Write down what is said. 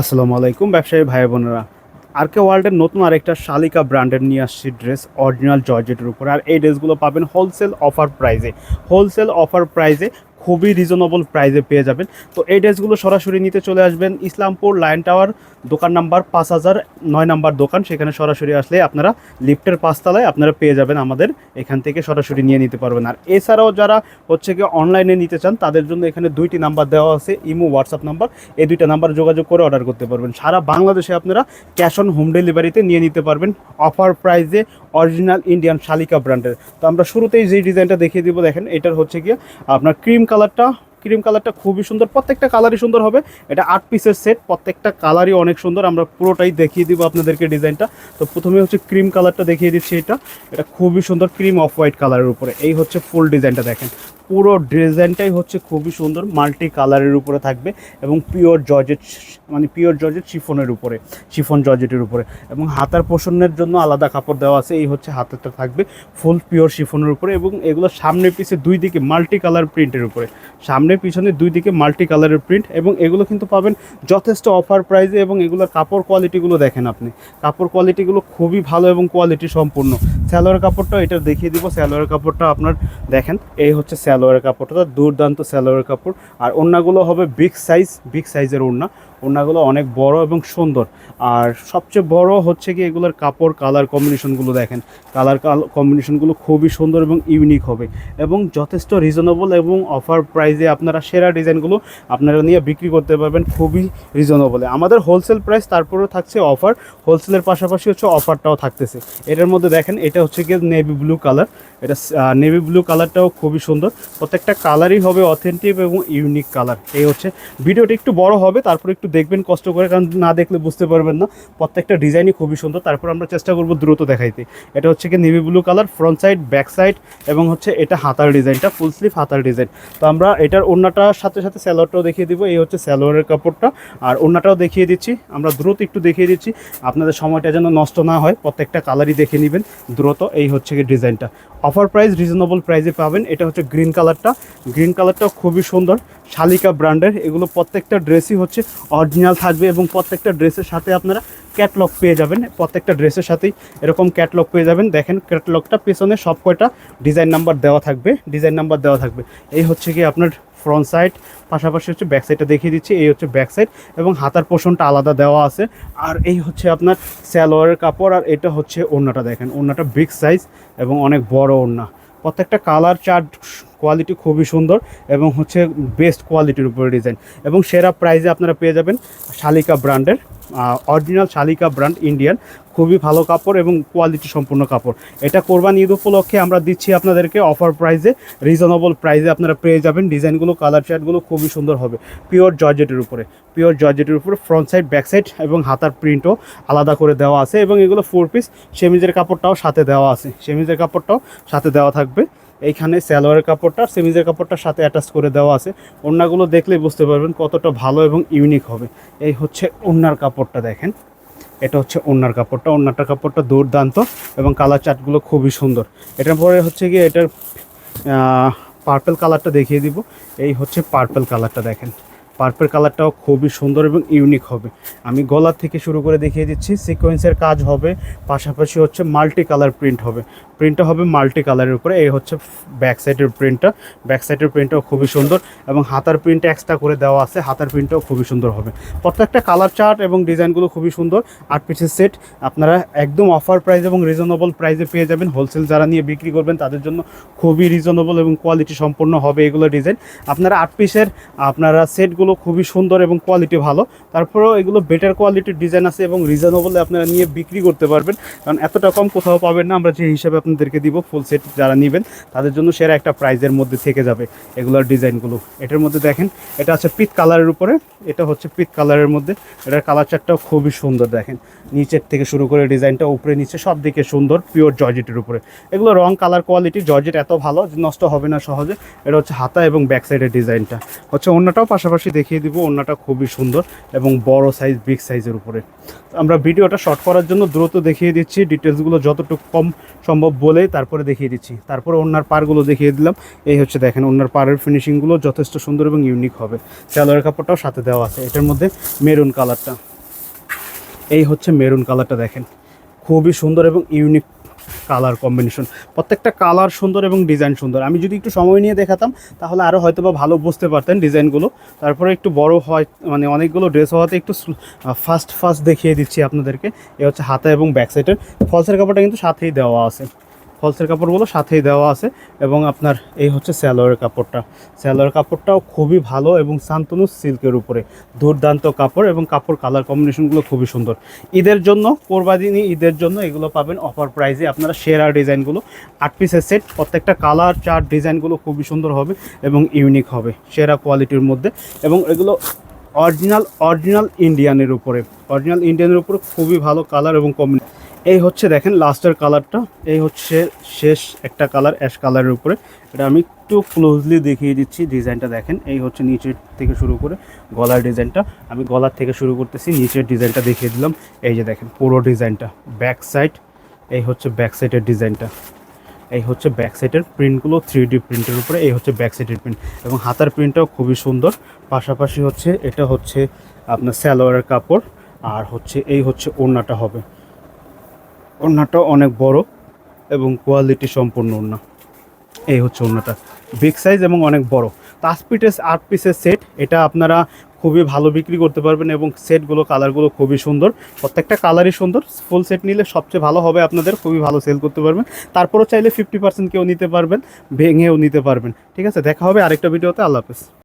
আসসালামু আলাইকুম, ব্যবসায়ী ভাই বোনেরা। আর কে ওয়ার্ল্ডের নতুন আরেকটা শালিকা ব্র্যান্ডের নিয়ে আসছি ড্রেস অরিজিনাল জর্জেটের উপর। আর এই ড্রেসগুলো পাবেন হোলসেল অফার প্রাইজে হোলসেল অফার প্রাইজে খুবই রিজনেবল প্রাইজে পেয়ে যাবেন। তো এই ড্রেসগুলো সরাসরি নিতে চলে আসবেন ইসলামপুর লাইন টাওয়ার দোকান নাম্বার পাঁচ হাজার নয় নাম্বার দোকান। সেখানে সরাসরি আসলে আপনারা লিফটের পাঁচতলায় আপনারা পেয়ে যাবেন আমাদের। এখান থেকে সরাসরি নিয়ে নিতে পারবেন। আর এছাড়াও যারা হচ্ছে কি অনলাইনে নিতে চান, তাদের জন্য এখানে দুইটি নাম্বার দেওয়া আছে, ইমো হোয়াটসঅ্যাপ নাম্বার এই দুইটা নাম্বার যোগাযোগ করে অর্ডার করতে পারবেন। সারা বাংলাদেশে আপনারা ক্যাশ অন হোম ডেলিভারিতে নিয়ে নিতে পারবেন। অফার প্রাইজে অরিজিনাল ইন্ডিয়ান শালিকা ব্র্যান্ডের তো আমরা শুরুতেই যেই ডিজাইনটা দেখিয়ে দিব, দেখেন এটার হচ্ছে কি আপনার ক্রিম কালারটা, ক্রিম কালারটা খুবই সুন্দর, প্রত্যেকটা কালারই সুন্দর হবে। এটা আট পিসের সেট, প্রত্যেকটা কালারই অনেক সুন্দর। আমরা পুরোটাই দেখিয়ে দিব আপনাদেরকে ডিজাইনটা। তো প্রথমে হচ্ছে ক্রিম কালারটা দেখিয়ে দিচ্ছি এটা। এটা খুবই সুন্দর, ক্রিম অফ হোয়াইট কালারের উপরে। এই হচ্ছে ফুল ডিজাইনটা দেখেন। পুরো ডিজাইনটাই হচ্ছে খুবই সুন্দর, মাল্টি কালারের উপরে থাকবে এবং পিওর জর্জেট মানে পিওর জর্জেট শিফনের উপরে, শিফন জর্জেটের উপরে এবং হাতার পোষণের জন্য আলাদা কাপড় দেওয়া আছে, এই হচ্ছে হাতেরটা থাকবে ফুল পিওর শিফনের উপরে এবং এগুলো সামনে পিছে দুই দিকে মাল্টি কালার প্রিন্টের উপরে, সামনে পিছনে দুই দিকে মাল্টি কালারের প্রিন্ট এবং এগুলো কিন্তু পাবেন যথেষ্ট অফার প্রাইসে এবং এগুলোর কাপড় কোয়ালিটিগুলো দেখেন আপনি, কাপড় কোয়ালিটিগুলো খুবই ভালো এবং কোয়ালিটি সম্পূর্ণ। স্যালোয়ার কাপড়টা, এটা দেখিয়ে দিব স্যালোয়ার কাপড়টা আপনার দেখেন, এই হচ্ছে স্যালোয়ার কাপড়টা, দুর্দান্ত স্যালোয়ার কাপড়। আর ওড়নাগুলো হবে বিগ সাইজ বিগ সাইজের ওড়না। ওড়নাগুলো অনেক বড় এবং সুন্দর। আর সবচেয়ে বড় হচ্ছে কি এগুলোর কাপড় কালার কম্বিনেশনগুলো দেখেন। কালার কম্বিনেশনগুলো খুবই সুন্দর এবং ইউনিক হবে। এবং যথেষ্ট রিজনেবল এবং অফার প্রাইসে আপনারা সেরা ডিজাইনগুলো আপনারা নিয়ে বিক্রি করতে পারবেন খুবই রিজনেবলে আমাদের হোলসেল প্রাইস তারপরেও থাকছে অফার হোলসেলের পাশাপাশি হচ্ছে অফারটাও থাকতেছে। এটার মধ্যে দেখেন, এটা হচ্ছে গিয়ে নেভি ব্লু কালার এটা নেভি ব্লু কালারটাও খুবই সুন্দর। প্রত্যেকটা কালারই হবে অথেন্টিক এবং ইউনিক কালার এই হচ্ছে, ভিডিওটা একটু বড় হবে, তারপর একটু দেখবেন, কষ্ট করে, কারণ না দেখলে বুঝতে পারবেন না। প্রত্যেকটা ডিজাইনই খুবই সুন্দর। তারপর আমরা চেষ্টা করব দ্রুত দেখাইতে। এটা হচ্ছে কি navy blue colour front side back side এবং হচ্ছে এটা হাতার ডিজাইনটা ফুল স্লিভ হাতার ডিজাইন। তো আমরা এটার ওড়নাটার সাথে সাথে স্যালোয়ারটাও দেখিয়ে দিব। এই হচ্ছে স্যালোয়ারের কাপড়টা। আর ওড়নাটাও দেখিয়ে দিচ্ছি। আমরা দ্রুত একটু দেখিয়ে দিচ্ছি। আপনাদের সময়টা যেন নষ্ট না হয়, প্রত্যেকটা কালারই দেখে নেবেন দ্রুত। এই হচ্ছে কি ডিজাইনটা। অফার প্রাইস রিজনেবল প্রাইসে পাবেন। এটা হচ্ছে গ্রিন কালারটা গ্রিন কালারটাও খুবই সুন্দর। শালিকা ব্র্যান্ডের এগুলো প্রত্যেকটা ড্রেসই হচ্ছে অরিজিনাল থাকবে এবং প্রত্যেকটা ড্রেসের সাথে আপনারা ক্যাটলগ পেয়ে যাবেন। প্রত্যেকটা ড্রেসের সাথেই এরকম ক্যাটলগ পেয়ে যাবেন। দেখেন ক্যাটলগটা পেছনে সব কয়টা ডিজাইন নাম্বার দেওয়া থাকবে ডিজাইন নাম্বার দেওয়া থাকবে। এই হচ্ছে কি আপনার ফ্রন্ট সাইড পাশাপাশি হচ্ছে ব্যাক সাইডটা দেখিয়ে দিচ্ছি, এই হচ্ছে ব্যাক সাইড এবং হাতার পোষণটা আলাদা দেওয়া আছে। আর এই হচ্ছে আপনার স্যালোয়ারের কাপড়, আর এটা হচ্ছে ওড়নাটা দেখেন, ওড়নাটা বিগ সাইজ এবং অনেক বড় ওড়না। প্রত্যেকটা কালার চার্ট কোয়ালিটি খুবই সুন্দর এবং হচ্ছে বেস্ট কোয়ালিটির উপরে ডিজাইন এবং সেরা প্রাইসে আপনারা পেয়ে যাবেন শালিকা ব্র্যান্ডের অরিজিনাল শালিকা ব্র্যান্ড ইন্ডিয়ান খুবই ভালো কাপড় এবং কোয়ালিটি সম্পূর্ণ কাপড়। এটা কোরবান ঈদ উপলক্ষে আমরা দিচ্ছি আপনাদেরকে অফার প্রাইসে রিজনেবল প্রাইসে আপনারা পেয়ে যাবেন। ডিজাইনগুলো কালার চার্টগুলো খুবই সুন্দর হবে। পিওর জর্জেটের উপরে। পিওর জর্জেটের উপরে ফ্রন্ট সাইড ব্যাক সাইড এবং হাতার প্রিন্টও আলাদা করে দেওয়া আছে এবং এগুলো ফোর পিস সেমিজের কাপড়টাও সাথে দেওয়া আছে। সেমিজের কাপড়টাও সাথে দেওয়া থাকবে। এইখানে স্যালোয়ারের কাপড়টা, সেমিজের কাপড়টার সাথে অ্যাটাচ করে দেওয়া আছে। ওড়নাগুলো দেখলেই বুঝতে পারবেন কতটা ভালো এবং ইউনিক হবে। এই হচ্ছে ওড়নার কাপড়টা দেখেন। এটা হচ্ছে ওড়নার কাপড়টা। ওনারটা কাপড়টা দুর্দান্ত এবং কালার চার্টগুলো খুবই সুন্দর। এটার পরে হচ্ছে গিয়ে এটার পার্পেল কালারটা দেখিয়ে দিব। এই হচ্ছে পার্পেল কালারটা দেখেন। পার্পেল কালারটাও খুবই সুন্দর এবং ইউনিক হবে। আমি গলার থেকে শুরু করে দেখিয়ে দিচ্ছি সিকোয়েন্সের কাজ হবে, পাশাপাশি হচ্ছে মাল্টি কালার প্রিন্ট হবে প্রিন্টটা হবে মাল্টি কালারের উপরে, এই হচ্ছে ব্যাক সাইডের প্রিন্টটা ব্যাক সাইডের প্রিন্টটাও খুবই সুন্দর এবং হাতার প্রিন্ট এক্সট্রা করে দেওয়া আছে, হাতার প্রিন্টটাও খুবই সুন্দর হবে। প্রত্যেকটা কালার চার্ট এবং ডিজাইনগুলো খুবই সুন্দর, আট পিসের সেট আপনারা একদম অফার প্রাইস এবং রিজনেবল প্রাইসে পেয়ে যাবেন। হোলসেল যারা নিয়ে বিক্রি করবেন, তাদের জন্য খুবই রিজনেবল এবং কোয়ালিটি সম্পন্ন হবে এগুলো ডিজাইন আপনারা আট পিসের আপনারা সেটগুলো খুবই সুন্দর এবং কোয়ালিটি ভালো। তারপরেও এগুলো বেটার কোয়ালিটির ডিজাইন আছে এবং রিজনেবলে আপনারা নিয়ে বিক্রি করতে পারবেন। কারণ এতটা কম কোথাও পাবেন না, আমরা যে হিসাবে আপনাদেরকে দিব ফুল সেট যারা নেবেন, তাদের জন্য সেরা একটা প্রাইজের মধ্যে থেকে যাবে এগুলোর ডিজাইনগুলো এটার মধ্যে দেখেন, এটা আছে পিত কালারের উপরে, এটা হচ্ছে পিত কালারের মধ্যে। এটার কালার চারটাও খুবই সুন্দর দেখেন। নিচের থেকে শুরু করে ডিজাইনটা উপরে নিচে সব দিকে সুন্দর পিওর জর্জেটের উপরে। এগুলো রং কালার কোয়ালিটি জর্জেট এত ভালো যে নষ্ট হবে না সহজে। এটা হচ্ছে হাতা এবং ব্যাক সাইডের ডিজাইনটা হচ্ছে অন্যটাও পাশাপাশি দেখিয়ে দিব, ওড়নাটা খুবই সুন্দর এবং বড় সাইজ বিগ সাইজের উপরে। আমরা ভিডিওটা শর্ট করার জন্য দ্রুত দেখিয়ে দিচ্ছি ডিটেলসগুলো যতটুকু কম সম্ভব বলে তারপরে দেখিয়ে দিচ্ছি। তারপরে ওনার পারগুলো দেখিয়ে দিলাম। এই হচ্ছে দেখেন ওনার পারের ফিনিশিংগুলো যথেষ্ট সুন্দর এবং ইউনিক হবে। স্যালোয়ার কাপড়টাও সাথে দেওয়া আছে, এটার মধ্যে মেরুন কালারটা এই হচ্ছে মেরুন কালারটা দেখেন। খুবই সুন্দর এবং ইউনিক কালার কম্বিনেশন। প্রত্যেকটা কালার সুন্দর এবং ডিজাইন সুন্দর। আমি যদি একটু সময় নিয়ে দেখাতাম, তাহলে আরও হয়তো বা ভালো বুঝতে পারতেন ডিজাইনগুলো। তারপরে একটু বড় হয় মানে অনেকগুলো ড্রেস হওয়াতে একটু ফাস্ট ফাস্ট দেখিয়ে দিচ্ছি আপনাদেরকে। এ হচ্ছে হাতা এবং ব্যাক সাইডের ফলসের কাপড়টা কিন্তু সাথেই দেওয়া আছে। ফলসের কাপড়গুলো সাথেই দেওয়া আছে এবং আপনার এই হচ্ছে স্যালোয়ারের কাপড়টা। স্যালোয়ার কাপড়টাও খুবই ভালো এবং শান্তনু সিল্কের উপরে। দুর্দান্ত কাপড় এবং কাপড় কালার কম্বিনেশনগুলো খুবই সুন্দর। ঈদের জন্য কোরবাদিনী ঈদের জন্য এগুলো পাবেন অফার প্রাইসে আপনারা সেরা ডিজাইনগুলো, আট পিসের সেট প্রত্যেকটা কালার চার্ট ডিজাইনগুলো খুবই সুন্দর হবে এবং ইউনিক হবে, সেরা কোয়ালিটির মধ্যে। এবং এগুলো অরিজিনাল অরিজিনাল ইন্ডিয়ানের উপরে। অরিজিনাল ইন্ডিয়ানের উপরে খুবই ভালো কালার এবং কম্বিনেশন এই হচ্ছে দেখেন লাস্টের কালারটা। এই হচ্ছে শেষ একটা কালার, অ্যাশ কালারের উপরে। এটা আমি একটু ক্লোজলি দেখিয়ে দিচ্ছি ডিজাইনটা দেখেন। এই হচ্ছে নিচের থেকে শুরু করে গলার ডিজাইনটা। আমি গলার থেকে শুরু করতেছি, নিচের ডিজাইনটা দেখিয়ে দিলাম। এই যে দেখেন পুরো ডিজাইনটা ব্যাক সাইড এই হচ্ছে ব্যাক সাইডের ডিজাইনটা। এই হচ্ছে ব্যাক সাইডের প্রিন্টগুলো থ্রি ডি প্রিন্টের উপরে, এই হচ্ছে ব্যাক সাইডের প্রিন্ট এবং হাতার প্রিন্টটাও খুবই সুন্দর। পাশাপাশি হচ্ছে, এটা হচ্ছে আপনার স্যালোয়ারের কাপড়, আর হচ্ছে, এই হচ্ছে ওড়নাটা হবে। ওড়নাটা অনেক বড় এবং কোয়ালিটি সম্পূর্ণ ওড়না। এই হচ্ছে ওড়নাটা। বিগ সাইজ এবং অনেক বড়। পাঁচ পিসের আট পিসের সেট এটা আপনারা খুবই ভালো বিক্রি করতে পারবেন এবং সেটগুলো কালারগুলো খুবই সুন্দর। প্রত্যেকটা কালারই সুন্দর। ফুল সেট নিলে সবচেয়ে ভালো হবে আপনাদের, খুবই ভালো সেল করতে পারবেন। তারপরও চাইলে ফিফটি পার্সেন্ট কেউ নিতে পারবেন, ভেঙেও নিতে পারবেন। ঠিক আছে? দেখা হবে আরেকটা ভিডিওতে আল্লাহ হাফেজ।